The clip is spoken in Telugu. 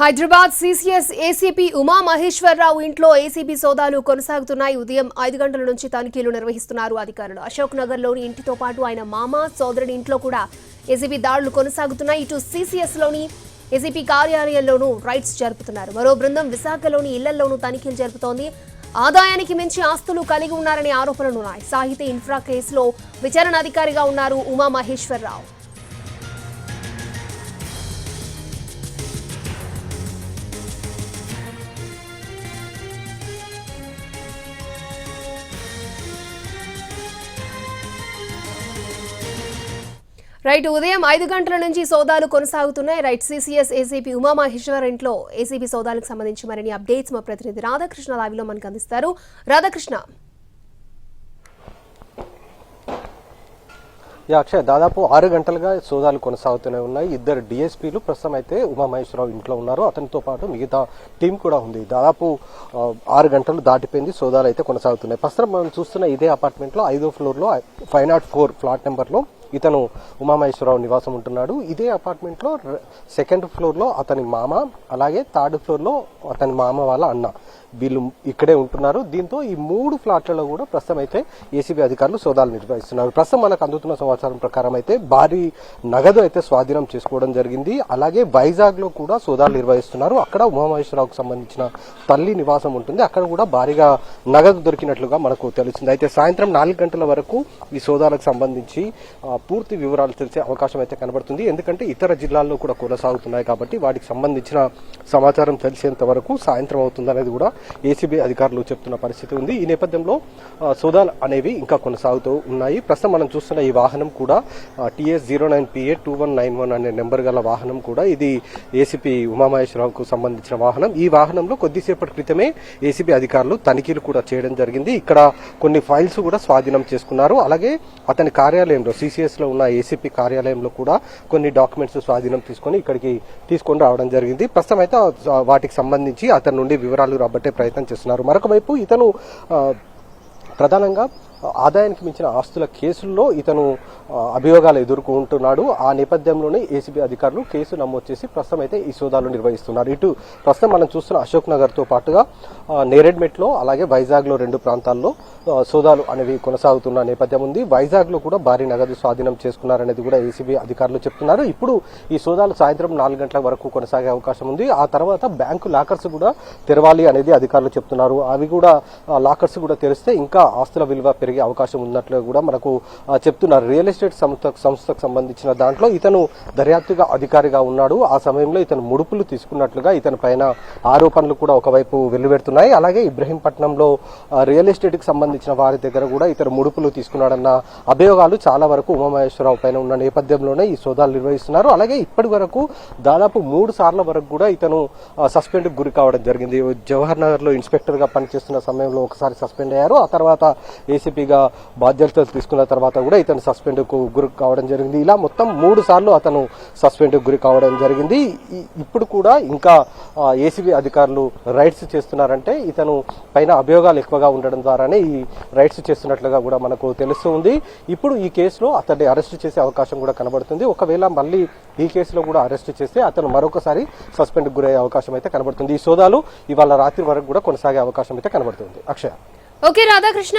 హైదరాబాద్ సీసీఎస్ ఏసీపీ ఉమా మహేశ్వరరావు ఇంట్లో ఏసీబీ సోదాలు కొనసాగుతున్నాయి. ఉదయం ఐదు గంటల నుంచి తనిఖీలు నిర్వహిస్తున్నారు అధికారులు. అశోక్ నగర్లోని ఇంటితో పాటు ఆయన మామ సోదరుడి ఇంట్లో కూడా ఏసీబీ దాడులు కొనసాగుతున్నాయి. ఇటు సీసీఎస్లోని ఏసీపీ కార్యాలయంలోనూ రైడ్స్ జరుపుతున్నారు. మరో బృందం విశాఖలోని ఇళ్ళలోనూ తనిఖీలు జరుపుతోంది. ఆదాయానికి మించి ఆస్తులు కలిగి ఉన్నారనే ఆరోపణలున్నాయి. సాహితీ ఇన్ఫ్రా కేసులో విచారణ అధికారిగా ఉన్నారు ఉమా మహేశ్వరరావు రైట్ ఉదయం ఐదు గంటల నుంచి సోదాలు కొనసాగుతున్నాయి. రైట్ సిసిఎస్ ఏసీపీ ఉమామహేశ్వర్ ఇంట్లో ఏసీపీ సోదాలకు సంబంధించి మరిన్ని అప్డేట్స్ మా ప్రతినిధి రాధాకృష్ణ లావిలో మనకు అందిస్తారు. రాధాకృష్ణ. అక్షయ్ దాదాపు ఆరు గంటలుగా సోదాలు కొనసాగుతూనే ఉన్నాయి. ఇద్దరు డిఎస్పీలు ప్రస్తుతం అయితే ఉమామహేశ్వరరావు ఇంట్లో ఉన్నారు. అతనితో పాటు మిగతా టీం కూడా ఉంది. దాదాపు ఆరు గంటలు దాటిపోయింది సోదాలు అయితే కొనసాగుతున్నాయి. ప్రస్తుతం మనం చూస్తున్న ఇదే అపార్ట్మెంట్లో ఐదో ఫ్లోర్లో ఫైవ్ నాట్ ఫోర్ ఫ్లాట్ నెంబర్లో ఇతను ఉమామహేశ్వరరావు నివాసం ఉంటున్నాడు. ఇదే అపార్ట్మెంట్లో సెకండ్ ఫ్లోర్లో అతని మామ అలాగే థర్డ్ ఫ్లోర్లో అతని మామ వాళ్ళ అన్న. వీళ్ళు ఇక్కడే ఉంటున్నారు. దీంతో ఈ మూడు ఫ్లాట్లలో కూడా ప్రస్తుతం అయితే ఏసీబీ అధికారులు సోదాలు నిర్వహిస్తున్నారు. ప్రస్తుతం మనకు అందుతున్న సమాచారం ప్రకారం అయితే భారీ నగదు అయితే స్వాధీనం చేసుకోవడం జరిగింది. అలాగే వైజాగ్లో కూడా సోదాలు నిర్వహిస్తున్నారు. అక్కడ ఉమామహేశ్వరరావుకు సంబంధించిన తల్లి నివాసం ఉంటుంది. అక్కడ కూడా భారీగా నగదు దొరికినట్లుగా మనకు తెలుస్తుంది అయితే సాయంత్రం నాలుగు గంటల వరకు ఈ సోదాలకు సంబంధించి పూర్తి వివరాలు తెలిసే అవకాశం అయితే కనబడుతుంది. ఎందుకంటే ఇతర జిల్లాల్లో కూడా కొనసాగుతున్నాయి కాబట్టి వాటికి సంబంధించిన సమాచారం తెలిసేంత వరకు సాయంత్రం అవుతుందనేది కూడా ఏసీబీ అధికారులు చెప్తున్న పరిస్థితి ఉంది. ఈ నేపథ్యంలో సోదాలు అనేవి ఇంకా కొనసాగుతూ ఉన్నాయి. ప్రస్తుతం మనం చూస్తున్న ఈ వాహనం కూడా TS zero nine PA two one nine one అనే నెంబర్ గల వాహనం కూడా ఇది ఏసీపీ ఉమామహేశ్వరరావుకు సంబంధించిన వాహనం. ఈ వాహనంలో కొద్దిసేపటి క్రితమే ఏసీబీ అధికారులు తనిఖీలు కూడా చేయడం జరిగింది. ఇక్కడ కొన్ని ఫైల్స్ కూడా స్వాధీనం చేసుకున్నారు. అలాగే అతని కార్యాలయంలో సిసిఎస్ లో ఉన్న ఏసీపీ కార్యాలయంలో కూడా కొన్ని డాక్యుమెంట్స్ స్వాధీనం తీసుకొని ఇక్కడికి తీసుకొని రావడం జరిగింది. ప్రస్తుతం అయితే వాటికి సంబంధించి అతని నుండి వివరాలు రాబట్టే ప్రయత్నం చేస్తున్నారు. మరొక వైపు ఇతను ప్రధానంగా ఆదాయానికి మించిన ఆస్తుల కేసుల్లో ఇతను అభియోగాలు ఎదుర్కొంటున్నాడు. ఆ నేపథ్యంలోనే ఏసీబీ అధికారులు కేసు నమోదు చేసి ప్రస్తుతం అయితే ఈ సోదాలు నిర్వహిస్తున్నారు. ఇటు ప్రస్తుతం మనం చూస్తున్న అశోక్ నగర్తో పాటుగా నేరెడ్మెట్లో అలాగే వైజాగ్లో రెండు ప్రాంతాల్లో సోదాలు అనేవి కొనసాగుతున్న నేపథ్యం ఉంది. వైజాగ్లో కూడా భారీ నగదు స్వాధీనం చేసుకున్నారనేది కూడా ఏసీబీ అధికారులు చెప్తున్నారు. ఇప్పుడు ఈ సోదాలు సాయంత్రం నాలుగు గంటల వరకు కొనసాగే అవకాశం ఉంది. ఆ తర్వాత బ్యాంకు లాకర్స్ కూడా తెరవాలి అనేది అధికారులు చెప్తున్నారు. అవి కూడా లాకర్స్ కూడా తెరిస్తే ఇంకా ఆస్తుల విలువ పెరిగే అవకాశం ఉన్నట్లు కూడా మనకు చెప్తున్నారు. రియల్ ఎస్టేట్ సంస్థ సంస్థకు సంబంధించిన దాంట్లో ఇతను దర్యాప్తుగా అధికారిగా ఉన్నాడు. ఆ సమయంలో ఇతను ముడుపులు తీసుకున్నట్లుగా ఇతని పైన ఆరోపణలు కూడా ఒకవైపు వెల్లువెడుతున్నాయి. అలాగే ఇబ్రహీంపట్నంలో రియల్ ఎస్టేట్కి సంబంధించిన వారి దగ్గర కూడా ఇతను ముడుపులు తీసుకున్నాడన్న అభియోగాలు చాలా వరకు ఉమామహేశ్వరరావు పైన ఉన్న నేపథ్యంలోనే ఈ సోదాలు నిర్వహిస్తున్నారు. అలాగే ఇప్పటి వరకు దాదాపు మూడు సార్ల వరకు కూడా ఇతను సస్పెండ్ గురి కావడం జరిగింది. జవహర్ నగర్లో ఇన్స్పెక్టర్గా పనిచేస్తున్న సమయంలో ఒకసారి సస్పెండ్ అయ్యారు. ఆ తర్వాత ఏసీపీగా బాధ్యతలు తీసుకున్న తర్వాత కూడా ఇతను సస్పెండ్ కు గురి కావడం జరిగింది. ఇలా మొత్తం మూడు సార్లు అతను సస్పెండ్ గురి కావడం జరిగింది. ఈ- ఇప్పుడు కూడా ఇంకా ఏసీబీ అధికారులు రైడ్స్ చేస్తున్నారంటే ఇతను పైన అభియోగాలు ఎక్కువగా ఉండడం ద్వారానే ఈ రైడ్స్ చేస్తున్నట్లుగా కూడా మనకు తెలుస్తూ ఉంది. ఇప్పుడు ఈ కేసులో అతన్ని అరెస్ట్ చేసే అవకాశం కూడా కనబడుతుంది. ఒకవేళ మళ్ళీ ఈ కేసులో కూడా అరెస్ట్ చేస్తే అతను మరొకసారి సస్పెండ్ గురయ్యే అవకాశం అయితే కనబడుతుంది. ఈ సోదాలు ఇవాళ రాత్రి వరకు కూడా కొనసాగే అవకాశం అయితే కనబడుతుంది. అక్షయ. ఓకే రాధాకృష్ణ.